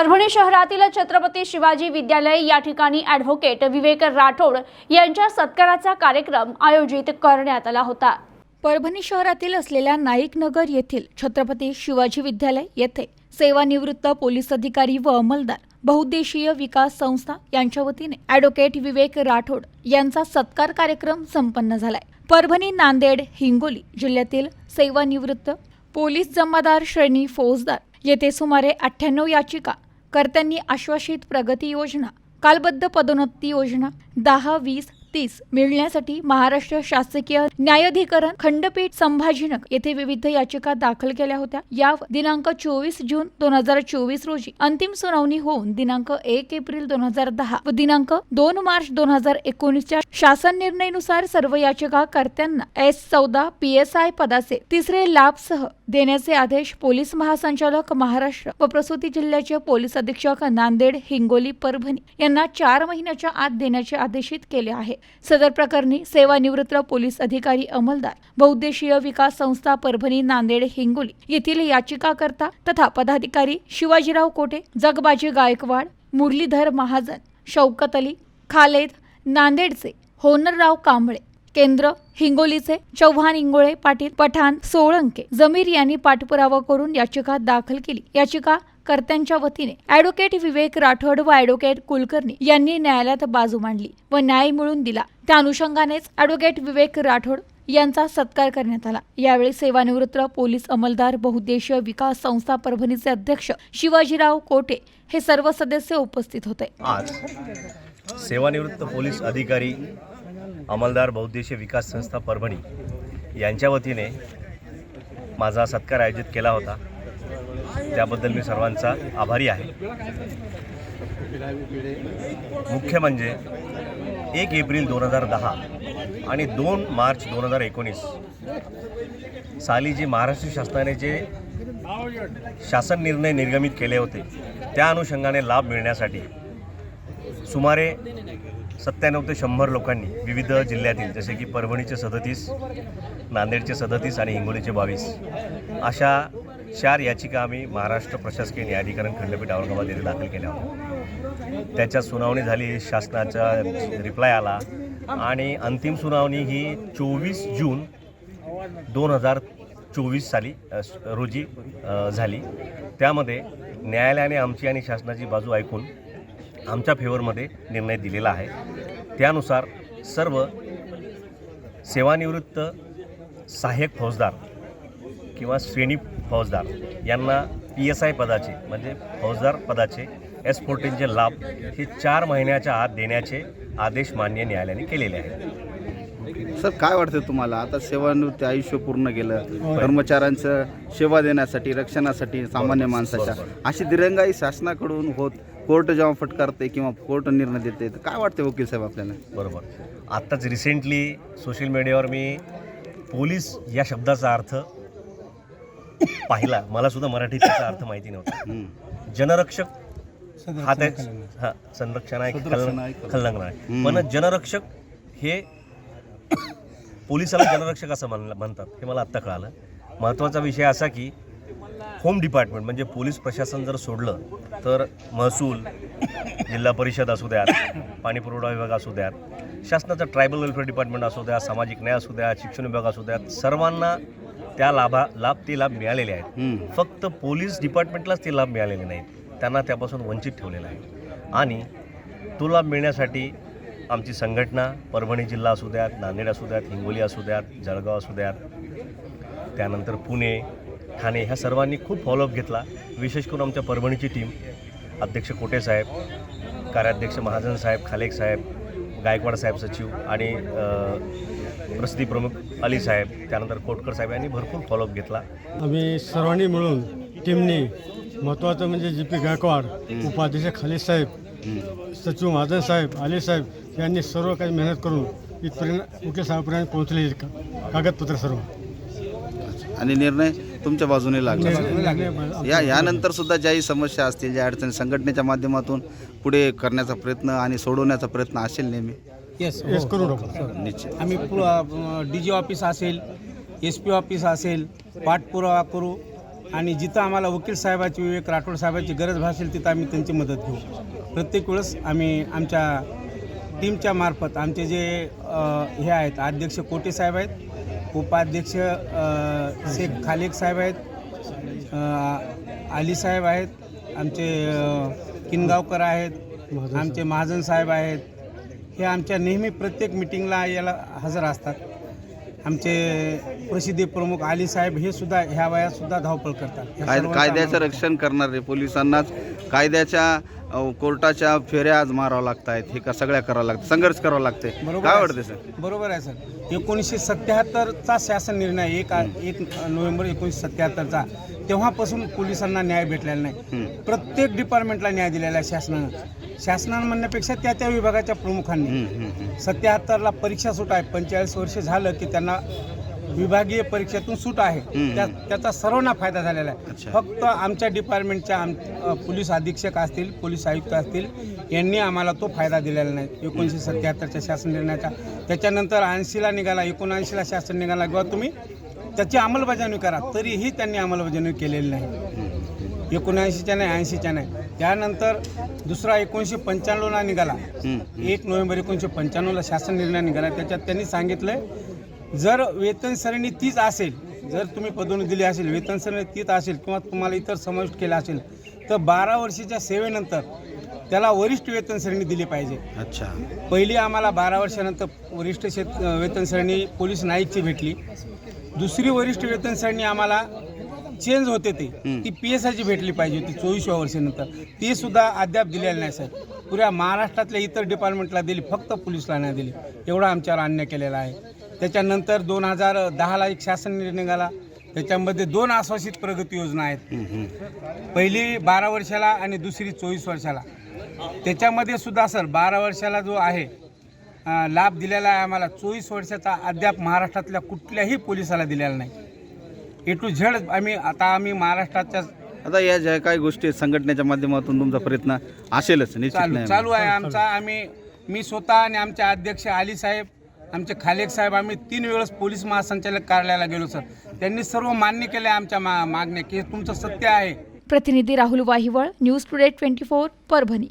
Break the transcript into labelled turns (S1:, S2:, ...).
S1: परभणी शहरातील छत्रपती शिवाजी विद्यालय या ठिकाणी ॲडव्होकेट विवेक राठोड यांच्या सत्काराचा कार्यक्रम आयोजित करण्यात आला होता. परभणी शहरातील असलेल्या नाईक नगर येथील छत्रपती शिवाजी विद्यालय येथे सेवानिवृत्त पोलीस अधिकारी व अंमलदार बहुद्देशीय विकास संस्था यांच्या वतीने ॲडव्होकेट विवेक राठोड यांचा सत्कार कार्यक्रम संपन्न झालाय. परभणी नांदेड हिंगोली जिल्ह्यातील सेवानिवृत्त पोलीस जमादार श्रेणी फौजदार येथे सुमारे अठ्ठ्याण्णव याचिका कर्त्यांनी आश्वासित प्रगती योजना कालबद्ध पदोन्नती योजना दहा वीस तीस मिळण्यासाठी महाराष्ट्र शासकीय न्यायाधिकरण खंडपीठ संभाजीनगर येथे विविध याचिका दाखल केल्या होत्या. या दिनांक चोवीस जून दोन हजार चोवीस रोजी अंतिम सुनावणी होऊन दिनांक एक एप्रिल दोन हजार दहा व दिनांक दोन मार्च दोन हजार एकोणीसच्या शासन निर्णयानुसार सर्व याचिकाकर्त्यांना एस चौदा पी एस आय पदाचे तिसरे लाभसह देण्याचे आदेश पोलीस महासंचालक महाराष्ट्र व प्रसूती जिल्ह्याचे पोलीस अधीक्षक नांदेड हिंगोली परभणी यांना चार महिन्याच्या आत देण्याचे आदेशित केले आहे. सदर प्रकरणी सेवानिवृत्त पोलीस अधिकारी अंमलदार बहुद्देशीय विकास संस्था परभणी नांदेड हिंगोली येथील याचिकाकर्ता तथा पदाधिकारी शिवाजीराव कोटे जगबाजी गायकवाड मुरलीधर महाजन शौकत अली खालेद नांदेडचे होनरराव कांबळे केंद्र हिंगोलीचे चव्हाण इंगोळे पाटील पठाण सोळंके जमीर यांनी पाठपुरावा करून याचिका दाखल केली. याचिका कर्त्यांच्या वतीने ॲडव्होकेट विवेक राठोड व ॲडव्होकेट कुलकर्णी यांनी न्यायालयात बाजू मांडली व न्याय मिळून दिला. त्या अनुषंगानेच ॲडव्होकेट विवेक राठोड यांचा सत्कार करण्यात आला. यावेळी सेवानिवृत्त पोलीस अंमलदार बहुद्देशीय विकास संस्था परभणीचे अध्यक्ष शिवाजीराव कोटे हे सर्व सदस्य उपस्थित होते.
S2: आज सेवानिवृत्त पोलीस अधिकारी अंमलदार बहुद्देशीय विकास संस्था परभणी यांच्या वतीने माझा सत्कार आयोजित केला होता. त्याबद्दल मी सर्वांचा आभारी आहे. मुख्य म्हणजे एक एप्रिल दोन हजार दहा आणि दोन मार्च दोन हजार एकोणीस. साली जी महाराष्ट्र शासनाने जे शासन निर्णय निर्गमित केले होते त्या अनुषंगाने लाभ मिळण्यासाठी सुमारे सत्त्याण्णव ते शंभर लोकांनी विविध जिल्ह्यातील जसे की परभणीचे सदतीस नांदेडचे सदतीस आणि हिंगोलीचे बावीस अशा चार याचिका आम्ही महाराष्ट्र प्रशासकीय न्यायाधिकरण खंडपीठ औरंगाबाद येथे दाखल केल्या होत्या. त्याच्या सुनावणी झाली शासनाचा रिप्लाय आला आणि अंतिम सुनावणी ही चोवीस जून दोन हजार चोवीस साली रोजी झाली. त्यामध्ये न्यायालयाने आमची आणि शासनाची बाजू ऐकून आमच्या फेवरमध्ये निर्णय दिलेला आहे. त्यानुसार सर्व सेवानिवृत्त सहाय्यक फौजदार किंवा श्रेणी फौजदार यांना पी एस आय पदाचे म्हणजे फौजदार पदाचे एस फोर्टीनचे लाभ हे चार महिन्याच्या आत देण्याचे आदेश मान्य न्यायालयाने केलेले आहेत.
S3: सर काय वाटतं तुम्हाला? आता सेवानिवृत्ती आयुष्य पूर्ण केलं कर्मचाऱ्यांचं सेवा देण्यासाठी रक्षणासाठी सामान्य माणसाच्या अशी दिरंगाई शासनाकडून होत कोर्ट जेव्हा फटकारते किंवा कोर्ट निर्णय देते तर काय वाटते वकील साहेब आपल्याला?
S2: बरोबर. आत्ताच रिसेंटली सोशल मीडियावर मी पोलीस या शब्दाचा अर्थ पाहिला. मला सुद्धा मराठीत त्याचा अर्थ माहिती नव्हता. जनरक्षक हा त्या हा संरक्षण आहे
S3: संरक्षण आहे.
S2: पण जनरक्षक हे पोलिसाला जनरक्षक असं म्हण म्हणतात हे मला आत्ता कळालं. महत्त्वाचा विषय असा की होम डिपार्टमेंट म्हणजे पोलीस प्रशासन जर सोडलं तर महसूल जिल्हा परिषद असू द्यात पाणी पुरवठा विभाग असू द्यात शासनाचा ट्रायबल वेलफेअर डिपार्टमेंट असू द्या सामाजिक न्याय असू द्या शिक्षण विभाग असू द्यात सर्वांना त्या लाभा लाभ ते लाभ मिळालेले आहेत. फक्त पोलीस डिपार्टमेंटलाच ते लाभ मिळालेले नाहीत. त्यांना त्यापासून वंचित ठेवलेलं आहे. आणि तो लाभ मिळण्यासाठी आमची संघटना परभणी जिल्हा असू द्यात नांदेड असू द्यात हिंगोली असू द्यात जळगाव असू द्यात त्यानंतर पुणे ठाणे ह्या सर्वांनी खूप फॉलोअप घेतला. विशेष करून आमच्या परभणीची टीम अध्यक्ष कोटे साहेब कार्याध्यक्ष महाजन साहेब खालेक साहेब गायकवाड साहेब सचिव आणि प्रसिद्धी प्रमुख अली साहेब त्यानंतर कोटकर साहेब यांनी भरपूर फॉलोअप घेतला.
S4: आम्ही सर्वांनी मिळून टीमनी महत्त्वाचं म्हणजे जी पी गायकवाड उपाध्यक्ष खालीद साहेब सचिव महाजन साहेब आले साहेब यांनी सर्व काही मेहनत करून इथपर्यंत वकील साहेबपर्यंत पोहोचले का कागदपत्र सर्व.
S3: आणि निर्णय? तुमच्या बाजूने लागला. या यानंतर सुद्धा ज्याही समस्या असतील ज्या अडचणी संघटनेच्या माध्यमातून पुढे करण्याचा प्रयत्न आणि सोडवण्याचा प्रयत्न असेल नेहमी?
S5: येस
S4: येस करू नका.
S3: निश्चित.
S5: आम्ही डी जी ऑफिस असेल एस पी ऑफिस असेल पाठपुरावा करू आणि जिथं आम्हाला वकील साहेबाची विवेक राठोड साहेबाची गरज भासेल तिथं आम्ही त्यांची मदत घेऊ. प्रत्येक वेळेस आम्ही आमच्या टीमच्या मार्फत आमचे जे हे आहेत अध्यक्ष कोटे साहेब आहेत उपाध्यक्ष शेख खालिक साहेब आहेत अली साहेब आहेत आमचे किनगावकर आहेत आमचे महाजन साहेब आहेत. हे आमच्या नेहमी प्रत्येक मिटिंगला याला हजर असतात. आमचे प्रसिद्धी प्रमुख अली साहेब हे सुद्धा ह्या वयात सुद्धा धावपळ करतात.
S3: कायद्याचं रक्षण करणारे पोलिसांनाच. कायद्याच्या कोर्टाच्या फेऱ्या आज मारावं लागत आहेत हे का सगळ्या करावं लागतं संघर्ष करावं लागते काय वाटते सर?
S5: बरोबर आहे सर. एकोणीसशे सत्याहत्तरचा शासन निर्णय एक एक नोव्हेंबर एकोणीसशे सत्याहत्तरचा. तेव्हापासून पोलिसांना न्याय भेटलेला नाही. प्रत्येक डिपार्टमेंटला न्याय दिलेला आहे शासनानं. शासनानं म्हणण्यापेक्षा त्या त्या विभागाच्या प्रमुखांनी. सत्याहत्तरला परीक्षा सूट आहे. पंचेचाळीस वर्ष झालं की त्यांना विभागीय परीक्षेतून सूट आहे. त्या त्याचा सर्वांना फायदा झालेला आहे.
S3: अच्छा.
S5: फक्त आमच्या डिपार्टमेंटच्या आम अ, पोलीस अधीक्षक असतील पोलीस आयुक्त असतील यांनी आम्हाला तो फायदा दिलेला नाही. एकोणीसशे सत्याहत्तरच्या शासन निर्णयाचा. त्याच्यानंतर ऐंशीला निघाला एकोणऐंशीला शासन निघाला किंवा तुम्ही त्याची अंमलबजावणी करा तरीही त्यांनी अंमलबजावणी केलेली नाही. एकोणऐंशीच्या नाही ऐंशीच्या नाही. त्यानंतर दुसरा एकोणीसशे पंच्याण्णवला निघाला. एक नोव्हेंबर एकोणीसशे पंच्याण्णवला शासन निर्णय निघाला. त्याच्यात त्यांनी सांगितलं जर वेतन सरणी तीच असेल जर तुम्ही पदोन्नती दिली असेल वेतन सरणी तीच असेल किंवा तुम्हाला इतर समाविष्ट केला असेल तर बारा वर्षाच्या सेवेनंतर त्याला वरिष्ठ वेतन श्रेणी दिली पाहिजे.
S3: अच्छा.
S5: पहिली आम्हाला बारा वर्षानंतर वरिष्ठ शेत वेतन श्रेणी पोलीस नाईकची भेटली. दुसरी वरिष्ठ वेतन श्रेणी आम्हाला चेंज होते ते. ती पी एस आयची भेटली पाहिजे होती चोवीसव्या वर्षानंतर. ती सुद्धा अद्याप दिलेली नाही साहेब. पुऱ्या महाराष्ट्रातल्या इतर डिपार्टमेंटला दिली फक्त पोलीसला नाही दिली. एवढा आमच्यावर अन्याय केलेला आहे. त्याच्यानंतर दोन हजार दहाला एक शासन निर्णय निघाला. त्याच्यामध्ये दोन आश्वासित प्रगती योजना आहेत. पहिली बारा वर्षाला आणि दुसरी चोवीस वर्षाला. त्याच्यामध्ये सुद्धा सर बारा वर्षाला जो आहे लाभ दिलेला आहे आम्हाला चोवीस वर्षाचा अद्याप महाराष्ट्रातल्या कुठल्याही पोलिसाला दिलेला नाही. ए टू झेड आम्ही आता आम्ही महाराष्ट्राच्या
S3: आता या ज्या काही गोष्टी संघटनेच्या माध्यमातून तुमचा प्रयत्न असेलच
S5: चालू चालू आहे आमचा. आम्ही मी स्वतः आणि आमचे अध्यक्ष अली साहेब आमचे खालेक साहेब आम्ही तीन वेळेस पोलीस महासंचालक कार्यालयाला गेलो सर. त्यांनी सर्व मान्य केले आमच्या मा मागण्या की हे तुमचं सत्य आहे.
S1: प्रतिनिधी Rahul Wahiwal news today twenty four Parbhani.